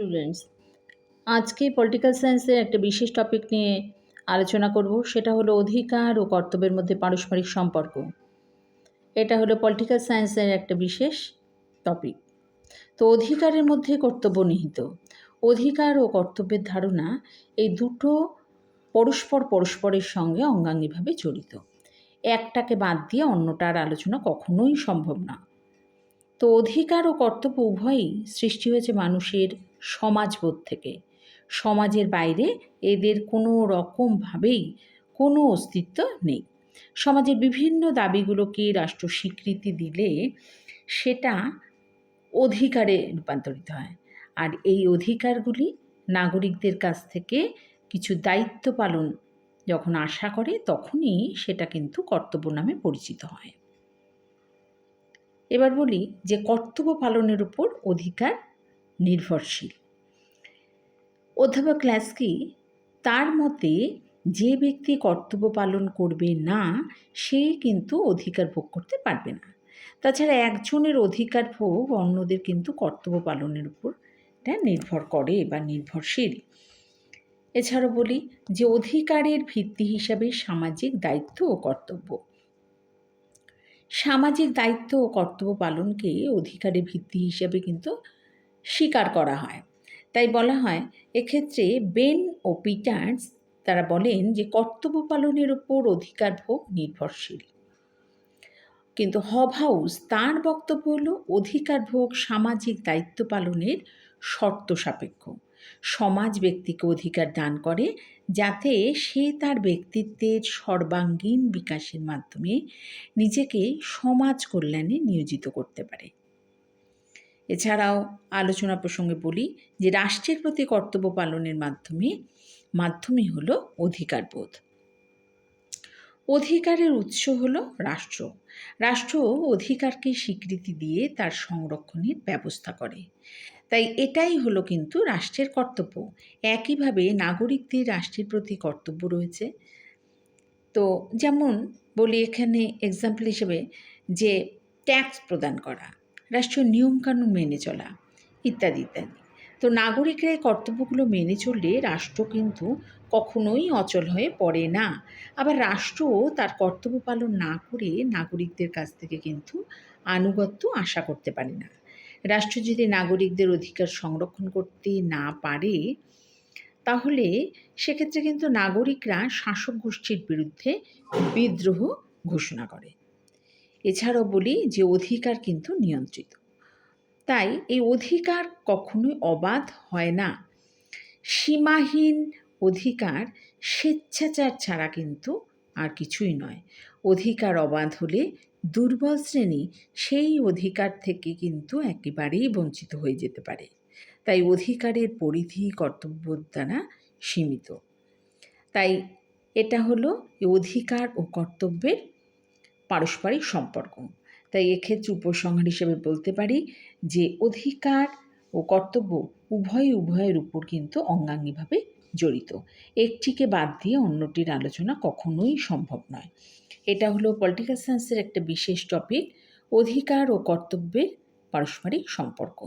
Students আজকে political সায়েন্সের একটা বিশেষ টপিক নিয়ে আলোচনা করব, সেটা হলো অধিকার ও কর্তব্যের মধ্যে পারস্পরিক সম্পর্ক। এটা হলো পলিটিক্যাল সায়েন্সের একটা বিশেষ টপিক তো অধিকারের মধ্যে কর্তব্য নিহিত। অধিকার ও কর্তব্যের ধারণা এই দুটো পরস্পর পরস্পরের সঙ্গে অঙ্গাঙ্গিভাবে জড়িত। একটাকে বাদ দিয়ে অন্যটার আলোচনা কখনোই সম্ভব না। তো অধিকার ও কর্তব্য উভয়ই সৃষ্টি হয়েছে মানুষের সমাজবোধ থেকে। সমাজের বাইরে এদের কোনো রকমভাবেই কোনো অস্তিত্ব নেই। সমাজের বিভিন্ন দাবিগুলোকে রাষ্ট্র স্বীকৃতি দিলে সেটা অধিকারে রূপান্তরিত হয়। আর এই অধিকারগুলি নাগরিকদের কাছ থেকে কিছু দায়িত্ব পালন যখন আশা করে, তখনই সেটা কিন্তু কর্তব্য নামে পরিচিত হয়। এবার বলি যে কর্তব্য পালনের উপর অধিকার নির্ভরশীল। অধ্যাপক ক্লাসকি তার মতে যে ব্যক্তি কর্তব্য পালন করবে না, সে কিন্তু অধিকার ভোগ করতে পারবে না। তাছাড়া একজনের অধিকার ভোগ অন্যদের কিন্তু কর্তব্য পালনের উপর নির্ভর করে বা নির্ভরশীল। এছাড়াও বলি যে অধিকারের ভিত্তি হিসাবে সামাজিক দায়িত্ব ও কর্তব্য। সামাজিক দায়িত্ব ও কর্তব্য পালনকে অধিকারের ভিত্তি হিসাবে কিন্তু স্বীকার করা হয়। তাই বলা হয়, এক্ষেত্রে বেন ও পিটার্স তারা বলেন যে কর্তব্য পালনের ওপর অধিকার ভোগ নির্ভরশীল। কিন্তু হব হাউস তার বক্তব্য হলো অধিকার ভোগ সামাজিক দায়িত্ব পালনের শর্ত সাপেক্ষ। সমাজ ব্যক্তিকে অধিকার দান করে যাতে সে তার ব্যক্তিত্বের সর্বাঙ্গীন বিকাশের মাধ্যমে নিজেকে সমাজ কল্যাণে নিয়োজিত করতে পারে। এছাড়াও আলোচনা প্রসঙ্গে বলি যে রাষ্ট্রের প্রতি কর্তব্য পালনের মাধ্যমে, মাধ্যমই হলো অধিকারবোধ অধিকারের উৎস হল রাষ্ট্র। রাষ্ট্র অধিকারকে স্বীকৃতি দিয়ে তার সংরক্ষণের ব্যবস্থা করে। তাই এটাই হলো কিন্তু রাষ্ট্রের কর্তব্য। একইভাবে নাগরিকদের রাষ্ট্রের প্রতি কর্তব্য রয়েছে। তো যেমন বলি এখানে এক্সাম্পল হিসেবে যে ট্যাক্স প্রদান করা। রাষ্ট্রীয় নিয়মকানুন মেনে চলা, ইত্যাদি ইত্যাদি। তো নাগরিকরা এই কর্তব্যগুলো মেনে চললে রাষ্ট্র কিন্তু কখনোই অচল হয়ে পড়ে না। আবার রাষ্ট্র তার কর্তব্য পালন না করে নাগরিকদের কাছ থেকে কিন্তু আনুগত্য আশা করতে পারে না। রাষ্ট্র যদি নাগরিকদের অধিকার সংরক্ষণ করতে না পারে, তাহলে সেক্ষেত্রে কিন্তু নাগরিকরা শাসক গোষ্ঠীর বিরুদ্ধে বিদ্রোহ ঘোষণা করে। এছাড়াও বলি যে অধিকার কিন্তু নিয়ন্ত্রিত। তাই এই অধিকার কখনোই অবাধ হয় না। সীমাহীন অধিকার স্বেচ্ছাচার ছাড়া কিন্তু আর কিছুই নয়। অধিকার অবাধ হলে দুর্বল শ্রেণি সেই অধিকার থেকে কিন্তু একেবারেই বঞ্চিত হয়ে যেতে পারে। তাই অধিকারের পরিধি কর্তব্য দ্বারা সীমিত। তাই এটা হলো অধিকার ও কর্তব্যের পারস্পরিক সম্পর্ক। তাই এক্ষেত্রে উপসংহার হিসেবে বলতে পারি যে অধিকার ও কর্তব্য উভয় উভয়ের উপর কিন্তু অঙ্গাঙ্গিভাবে জড়িত। একটিকে বাদ দিয়ে অন্যটির আলোচনা কখনোই সম্ভব নয়। এটা হলো পলিটিক্যাল সায়েন্সের একটা বিশেষ টপিক অধিকার ও কর্তব্যের পারস্পরিক সম্পর্ক।